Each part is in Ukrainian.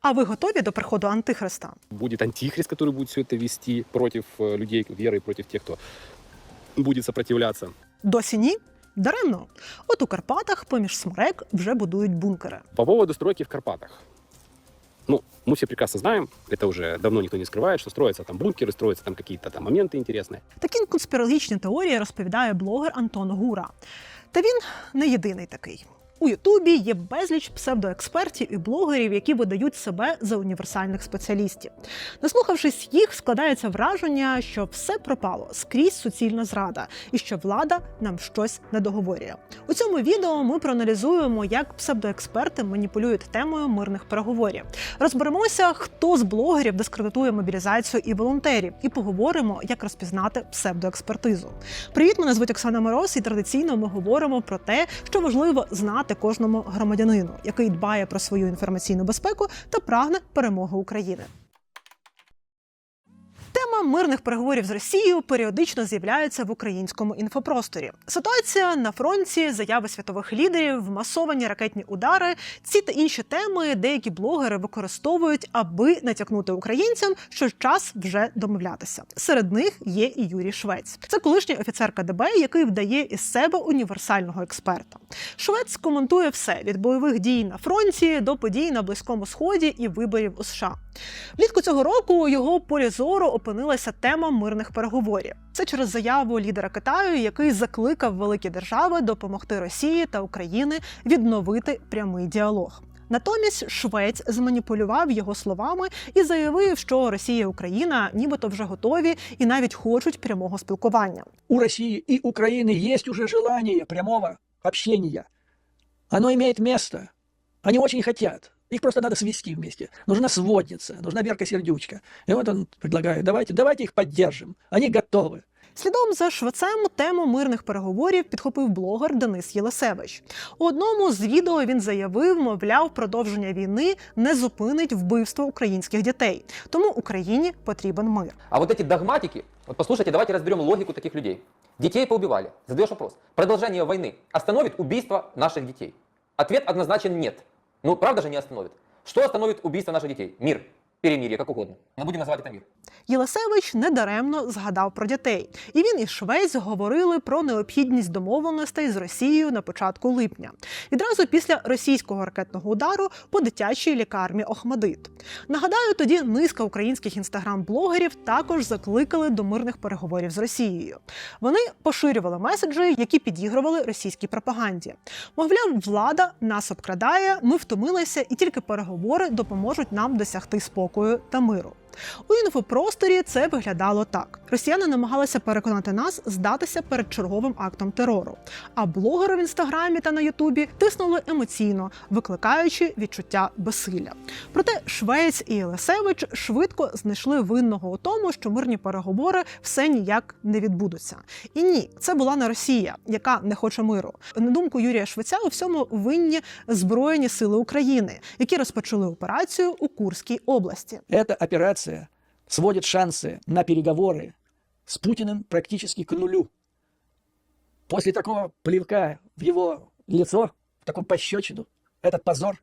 А ви готові до приходу антихриста? Будет антихрист, который будет все это вести против э, людей веры и против тех, кто будет сопротивляться. Досі ні? Даремно. От у Карпатах поміж смерек вже будують бункери. По поводу стройки в Карпатах. Ну, мы все прекрасно знаем, это уже давно никто не скрывает, что строятся там бункеры, строятся там какие-то там моменты интересные. Такі конспірологічні теорії розповідає блогер Антон Гура. Та він не єдиний такий. У Ютубі є безліч псевдоекспертів і блогерів, які видають себе за універсальних спеціалістів. Наслухавшись їх, складається враження, що все пропало скрізь суцільна зрада, і що влада нам щось не договорює. У цьому відео ми проаналізуємо, як псевдоексперти маніпулюють темою мирних переговорів. Розберемося, хто з блогерів дискредитує мобілізацію і волонтерів, і поговоримо, як розпізнати псевдоекспертизу. Привіт, мене звуть Оксана Мороз, і традиційно ми говоримо про те, що важливо знати кожному громадянину, який дбає про свою інформаційну безпеку та прагне перемоги України. Тема мирних переговорів з Росією періодично з'являється в українському інфопросторі. Ситуація на фронті, заяви світових лідерів, масовані ракетні удари. Ці та інші теми деякі блогери використовують, аби натякнути українцям, що час вже домовлятися. Серед них є і Юрій Швець. Це колишній офіцер КДБ, який вдає із себе універсального експерта. Швець коментує все від бойових дій на фронті до подій на близькому сході і виборів у США. Влітку цього року його полі зору опинилася тема мирних переговорів. Це через заяву лідера Китаю, який закликав великі держави допомогти Росії та Україні відновити прямий діалог. Натомість Швець зманіпулював його словами і заявив, що Росія і Україна нібито вже готові і навіть хочуть прямого спілкування. у России и Украины есть уже желание прямого общения. Оно имеет место. Они очень хотят. Их просто надо свести вместе. Нужна сводница, нужна Верка Сердючка. И вот он предлагает, давайте, давайте их поддержим. Они готовы. Слідом за швецем тему мирних переговорів підхопив блогер Денис Єлисевич. У одному з відео він заявив, мовляв, продовження війни не зупинить вбивство українських дітей. Тому Україні потрібен мир. А вот эти догматики, вот послушайте, давайте разберем логику таких людей. Детей поубивали. Задаешь вопрос. Продолжение войны остановит убийство наших детей? Ответ однозначен нет. Ну, правда же не остановит? Что остановит убийство наших детей? Мир. Перемирие, как угодно. Но будем называть это мир. Єлисевич недаремно згадав про дітей, і він і Швець говорили про необхідність домовленостей з Росією на початку липня, відразу після російського ракетного удару по дитячій лікарні Охмадит. Нагадаю, тоді низка українських інстаграм-блогерів також закликали до мирних переговорів з Росією. Вони поширювали меседжі, які підігрували російській пропаганді. Мовляв, влада нас обкрадає, ми втомилися, і тільки переговори допоможуть нам досягти спокою та миру. У інфопросторі це виглядало так: росіяни намагалися переконати нас здатися перед черговим актом терору. А блогери в інстаграмі та на Ютубі тиснули емоційно, викликаючи відчуття безсилля. Проте Швець і Єлисевич швидко знайшли винного у тому, що мирні переговори все ніяк не відбудуться. І ні, це була не Росія, яка не хоче миру. На думку Юрія Швеця, у всьому винні збройні сили України, які розпочали операцію у Курській області. Эта операция сводит шансы на переговоры с Путиным практически к нулю. После такого плевка в его лицо, в таком пощечину, этот позор,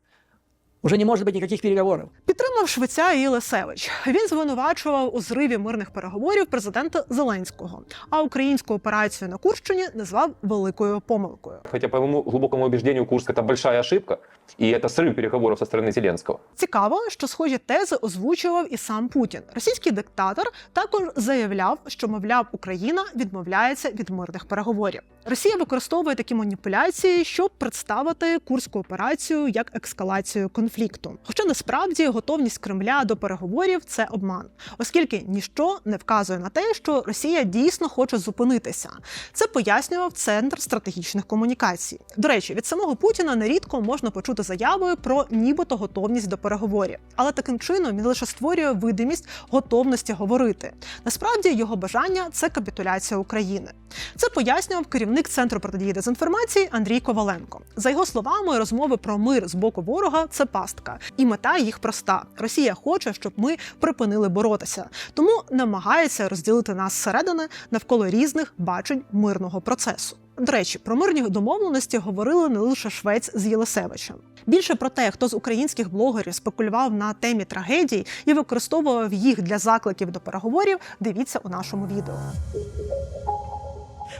уже не может быть никаких переговоров. Підтримав Швеця і Єлисевич. Він звинувачував у зриві мирних переговорів президента Зеленського, а українську операцію на Курщині назвав великою помилкою. Хотя, по моему глубокому убеждению, Курск это большая ошибка, и это срыв переговоров со стороны Зеленского. Цікаво, що схожі тези озвучував і сам Путін. Російський диктатор також заявляв, що мовляв Україна відмовляється від мирних переговорів. Росія використовує такі маніпуляції, щоб представити курську операцію як ескалацію конфлікту. Хоча насправді готовність Кремля до переговорів це обман, оскільки ніщо не вказує на те, що Росія дійсно хоче зупинитися. Це пояснював центр стратегічних комунікацій. До речі, від самого Путіна нерідко можна почути заяви про нібито готовність до переговорів, але таким чином він лише створює видимість готовності говорити. Насправді його бажання це капітуляція України. Це пояснював керівник центру протидії дезінформації Андрій Коваленко. За його словами, розмови про мир з боку ворога це пастка, і мета їх проста: Росія хоче, щоб ми припинили боротися, тому намагається розділити нас зсередини навколо різних бачень мирного процесу. До речі, про мирні домовленості говорили не лише Швець з Єлисевичем. Більше про те, хто з українських блогерів спекулював на темі трагедій і використовував їх для закликів до переговорів, дивіться у нашому відео.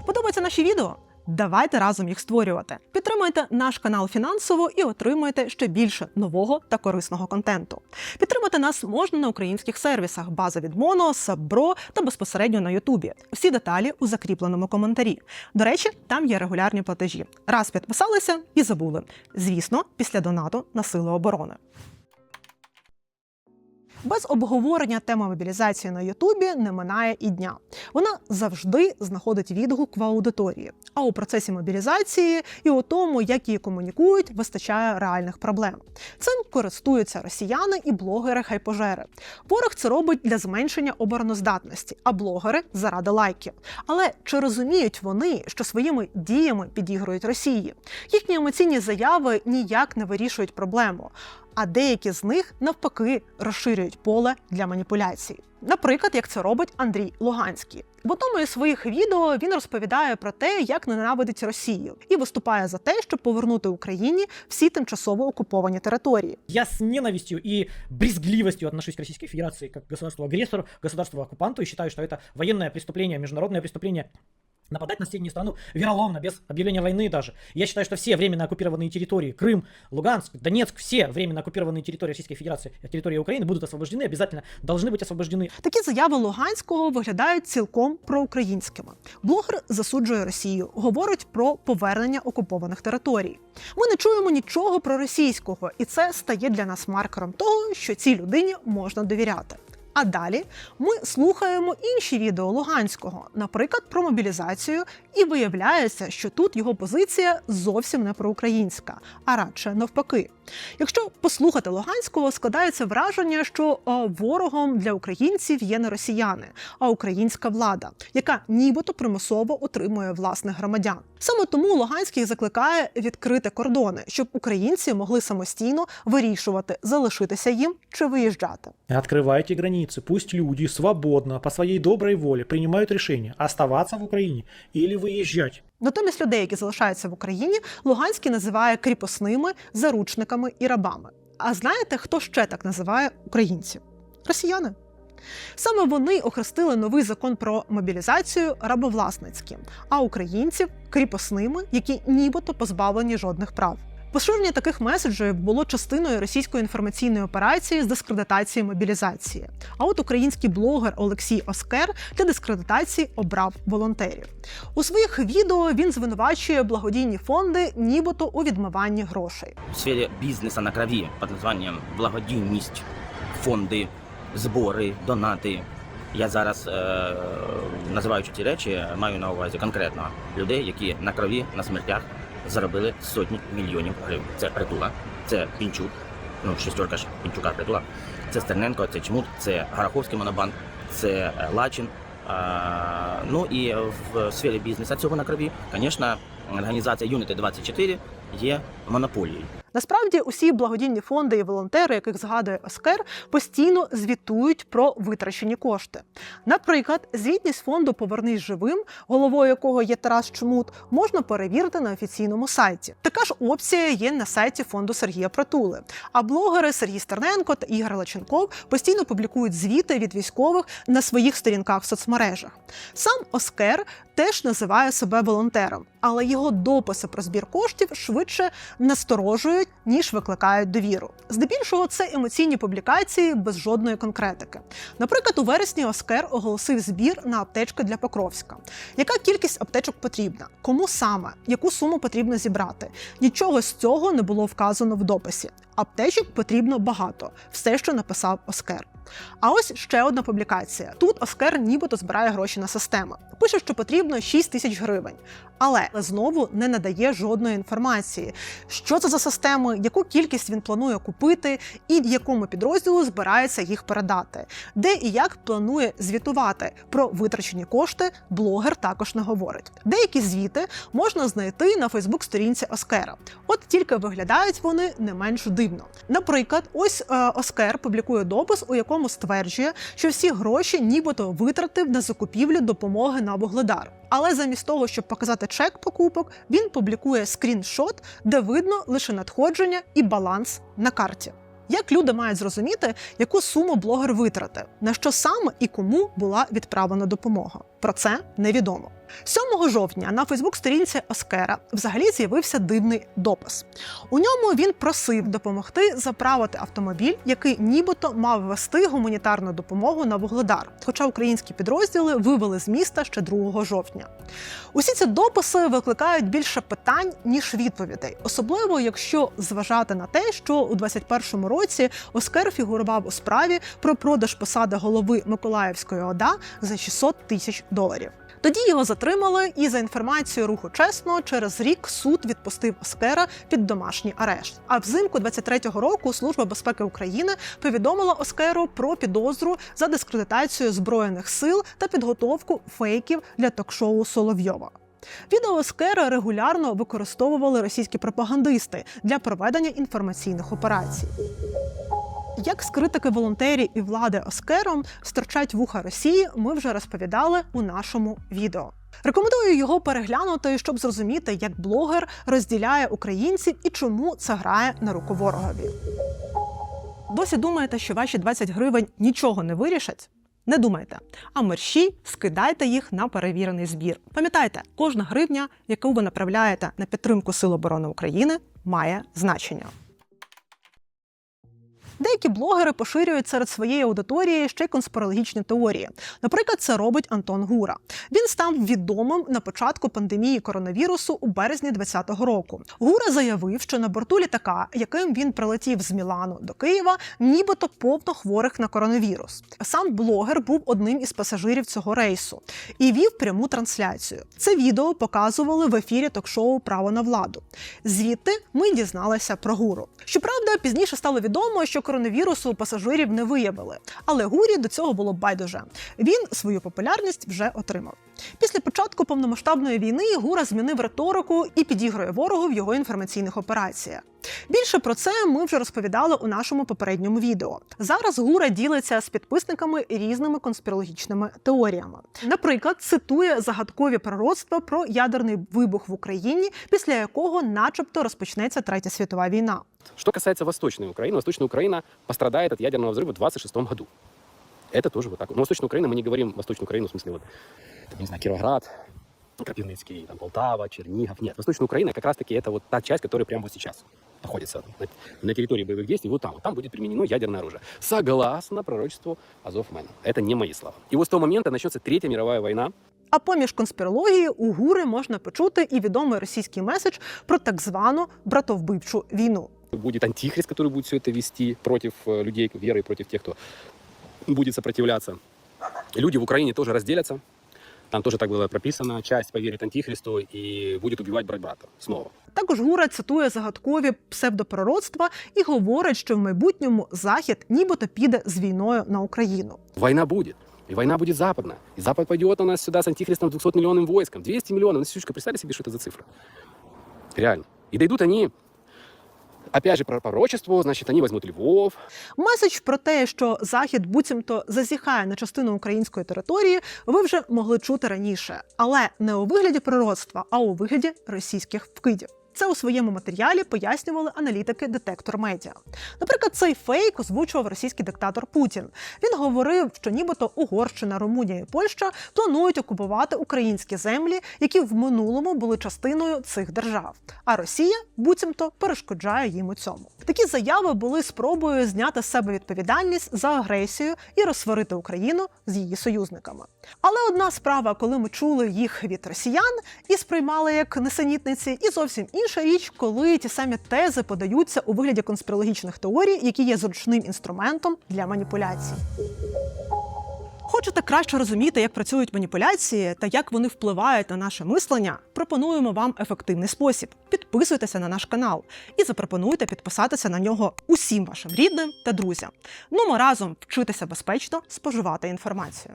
Подобається наші відео? Давайте разом їх створювати. Підтримуйте наш канал фінансово і отримуйте ще більше нового та корисного контенту. Підтримати нас можна на українських сервісах база від Моно, Саббро та безпосередньо на Ютубі. Всі деталі у закріпленому коментарі. До речі, там є регулярні платежі. Раз підписалися і забули. Звісно, після донату на сили оборони. Без обговорення теми мобілізації на Ютубі не минає і дня. Вона завжди знаходить відгук в аудиторії. А у процесі мобілізації і у тому, як її комунікують, вистачає реальних проблем. Цим користуються росіяни і блогери хайпожери. Ворог це робить для зменшення обороноздатності, а блогери заради лайків. Але чи розуміють вони, що своїми діями підігрують Росії? Їхні емоційні заяви ніяк не вирішують проблему а деякі з них навпаки розширюють поле для маніпуляцій. Наприклад, як це робить Андрій Луганський. В одному із своїх відео він розповідає про те, як ненавидить Росію, і виступає за те, щоб повернути Україні всі тимчасово окуповані території. Я с ненавистью и брезгливостью отношусь к Российской Федерации как к государству-агрессору, государству-оккупанту и считаю, что это военное преступление, международное преступление нападать на соседнюю страну вероломно, без объявления войны даже. Я считаю, что все временно оккупированные территории, Крым, Луганск, Донецк, все временно оккупированные территории Российской Федерации, территории Украины будут освобождены, обязательно должны быть освобождены. Такі заяви Луганського виглядають цілком проукраїнськими. Блогер засуджує Росію, говорить про повернення окупованих територій. Ми не чуємо нічого про російського, і це стає для нас маркером того, що цій людині можна довіряти. А далі ми слухаємо інші відео Луганського, наприклад, про мобілізацію, і виявляється, що тут його позиція зовсім не проукраїнська, а радше навпаки. Якщо послухати Луганського, складається враження, що е, ворогом для українців є не росіяни, а українська влада, яка нібито примусово утримує власних громадян. Саме тому Луганський закликає відкрити кордони, щоб українці могли самостійно вирішувати, залишитися їм чи виїжджати. Открывайте границы, пусть люди свободно, по своей доброй воле принимают решение оставаться в Украине или выезжать. Натомість людей, які залишаються в Україні, Луганський називає кріпосними, заручниками і рабами. А знаєте, хто ще так називає українців? Росіяни. Саме вони охрестили новий закон про мобілізацію рабовласницьким, а українців кріпосними, які нібито позбавлені жодних прав. Поширення таких меседжів було частиною російської інформаційної операції з дискредитації мобілізації. А от український блогер Олексій Оскер для дискредитації обрав волонтерів. У своїх відео він звинувачує благодійні фонди, нібито у відмиванні грошей. в сфері бізнесу на крові під названням благодійність, фонди, збори, донати. Я зараз, е, називаючи ці речі, маю на увазі конкретно людей, які на крові, на смертях заробили сотні мільйонів гривень. Це притула, це Пінчук, ну шістерка ж Пінчука притула, це Стерненко, це Чмут, це Гараховський монобанк, це е, Лачин. А, ну і в сфері бізнесу цього на крові, звісно, організація Unity 24 є монополією. Насправді, усі благодійні фонди і волонтери, яких згадує Оскер, постійно звітують про витрачені кошти. Наприклад, звітність фонду Повернись живим, головою якого є Тарас Чмут, можна перевірити на офіційному сайті. Така ж опція є на сайті фонду Сергія Притули. А блогери Сергій Стерненко та Ігор Лаченков постійно публікують звіти від військових на своїх сторінках в соцмережах. Сам Оскер теж називає себе волонтером, але його дописи про збір коштів швидше насторожують, ніж викликають довіру. Здебільшого це емоційні публікації без жодної конкретики. Наприклад, у вересні Оскер оголосив збір на аптечки для Покровська. Яка кількість аптечок потрібна? Кому саме? Яку суму потрібно зібрати? Нічого з цього не було вказано в дописі. Аптечок потрібно багато, все, що написав Оскер. А ось ще одна публікація. Тут Оскер нібито збирає гроші на системи. Пише, що потрібно 6 тисяч гривень, але знову не надає жодної інформації, що це за системи, яку кількість він планує купити, і якому підрозділу збирається їх передати, де і як планує звітувати про витрачені кошти. Блогер також не говорить. Деякі звіти можна знайти на Фейсбук-сторінці Оскера. От тільки виглядають вони не менш дивно. Наприклад, ось е, Оскер публікує допис, у якому стверджує, що всі гроші нібито витратив на закупівлю допомоги на Вугледар. Але замість того, щоб показати чек покупок, він публікує скріншот, де видно лише надходження і баланс на карті. Як люди мають зрозуміти, яку суму блогер витратив, на що саме і кому була відправлена допомога? Про це невідомо. 7 жовтня на Фейсбук-сторінці Оскера взагалі з'явився дивний допис. У ньому він просив допомогти заправити автомобіль, який нібито мав вести гуманітарну допомогу на Вугледар, хоча українські підрозділи вивели з міста ще 2 жовтня. Усі ці дописи викликають більше питань ніж відповідей, особливо якщо зважати на те, що у 21-му році Оскар фігурував у справі про продаж посади голови Миколаївської ОДА за 600 тисяч доларів. Тоді його затримали, і за інформацією руху чесно, через рік суд відпустив Оскера під домашній арешт. А взимку 23-го року Служба безпеки України повідомила Оскеру про підозру за дискредитацію збройних сил та підготовку фейків для ток-шоу Соловйова. Відео Оскера регулярно використовували російські пропагандисти для проведення інформаційних операцій. Як з критики волонтерів і влади Оскером стерчать вуха Росії, ми вже розповідали у нашому відео. Рекомендую його переглянути, щоб зрозуміти, як блогер розділяє українців і чому це грає на руку ворогові. Досі думаєте, що ваші 20 гривень нічого не вирішать? Не думайте, а мерщій скидайте їх на перевірений збір. Пам'ятайте, кожна гривня, яку ви направляєте на підтримку Сил оборони України, має значення. Деякі блогери поширюють серед своєї аудиторії ще й конспірологічні теорії. Наприклад, це робить Антон Гура. Він став відомим на початку пандемії коронавірусу у березні 2020 року. Гура заявив, що на борту літака, яким він прилетів з Мілану до Києва, нібито повно хворих на коронавірус. Сам блогер був одним із пасажирів цього рейсу і вів пряму трансляцію. Це відео показували в ефірі ток-шоу Право на владу. Звідти ми дізналися про гуру. Щоправда, пізніше стало відомо, що коронавірусу пасажирів не виявили, але гурі до цього було байдуже. Він свою популярність вже отримав. Після початку повномасштабної війни Гура змінив риторику і підігрує ворогу в його інформаційних операціях. Більше про це ми вже розповідали у нашому попередньому відео. Зараз Гура ділиться з підписниками різними конспірологічними теоріями. Наприклад, цитує загадкові пророцтва про ядерний вибух в Україні, після якого, начебто, розпочнеться третя світова війна. Что касается Восточной Украины, Восточная Украина пострадает от ядерного взрыва в 26 году. Это тоже вот так. Но Восточная Украина, мы не говорим Восточную Украину, в смысле вот, там, не знаю, Кировоград, Кропивницкий, там, Полтава, Чернигов. Нет, Восточная Украина как раз-таки это вот та часть, которая прямо вот сейчас находится на, на территории боевых действий. Вот там, вот там будет применено ядерное оружие. Согласно пророчеству Азовмена. Это не мои слова. И вот с того момента начнется Третья мировая война, А поміж конспірології у гури можна почути і відомий російський меседж про так звану братовбивчу війну. будет антихрист, который будет все это вести против э, людей веры, против тех, кто будет сопротивляться. Люди в Украине тоже разделятся. Там тоже так было прописано. Часть поверит антихристу и будет убивать брать брата снова. Також Гура цитує загадкові псевдопророцтва і говорить, що в майбутньому захід нібито піде з війною на Україну. Война будет. И война будет западная. И Запад пойдет у нас сюда с антихристом 200-миллионным войском. 200 миллионов. Ну, Сючка, представьте себе, что это за цифра. Реально. И дойдут они, опять же, про пророчество, значить, вони візьмуть Львов, Меседж про те, що захід буцімто зазіхає на частину української території, ви вже могли чути раніше, але не у вигляді пророцтва, а у вигляді російських вкидів. Це у своєму матеріалі пояснювали аналітики детектор медіа. Наприклад, цей фейк озвучував російський диктатор Путін. Він говорив, що нібито Угорщина, Румунія і Польща планують окупувати українські землі, які в минулому були частиною цих держав. А Росія буцімто перешкоджає їм у цьому. Такі заяви були спробою зняти з себе відповідальність за агресію і розсварити Україну з її союзниками. Але одна справа, коли ми чули їх від росіян і сприймали як несенітниці, і зовсім інша річ, коли ті самі тези подаються у вигляді конспірологічних теорій, які є зручним інструментом для маніпуляцій. Хочете краще розуміти, як працюють маніпуляції та як вони впливають на наше мислення? Пропонуємо вам ефективний спосіб. Підписуйтеся на наш канал і запропонуйте підписатися на нього усім вашим рідним та друзям. Ну, ми разом вчитися безпечно споживати інформацію.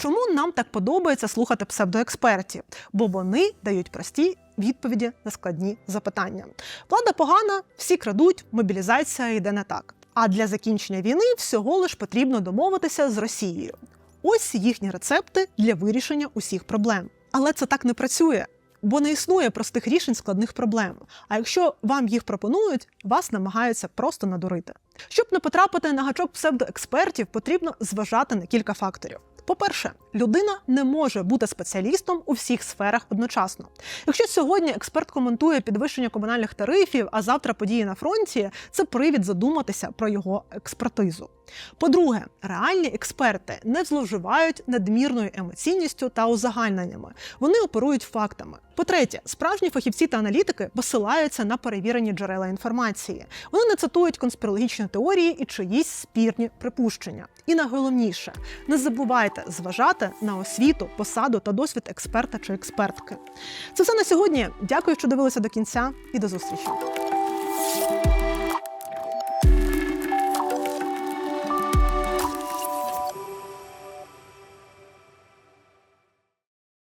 Чому нам так подобається слухати псевдоекспертів? Бо вони дають прості відповіді на складні запитання. Влада погана, всі крадуть, мобілізація йде не так. А для закінчення війни всього лиш потрібно домовитися з Росією. Ось їхні рецепти для вирішення усіх проблем. Але це так не працює. Бо не існує простих рішень складних проблем. А якщо вам їх пропонують, вас намагаються просто надурити. Щоб не потрапити на гачок псевдоекспертів, потрібно зважати на кілька факторів. По-перше, людина не може бути спеціалістом у всіх сферах одночасно. Якщо сьогодні експерт коментує підвищення комунальних тарифів, а завтра події на фронті, це привід задуматися про його експертизу. По-друге, реальні експерти не зловживають надмірною емоційністю та узагальненнями. Вони оперують фактами. По-третє, справжні фахівці та аналітики посилаються на перевірені джерела інформації. Вони не цитують конспірологічні теорії і чиїсь спірні припущення. І найголовніше, не забувайте зважати на освіту, посаду та досвід експерта чи експертки. Це все на сьогодні. Дякую, що дивилися до кінця, і до зустрічі.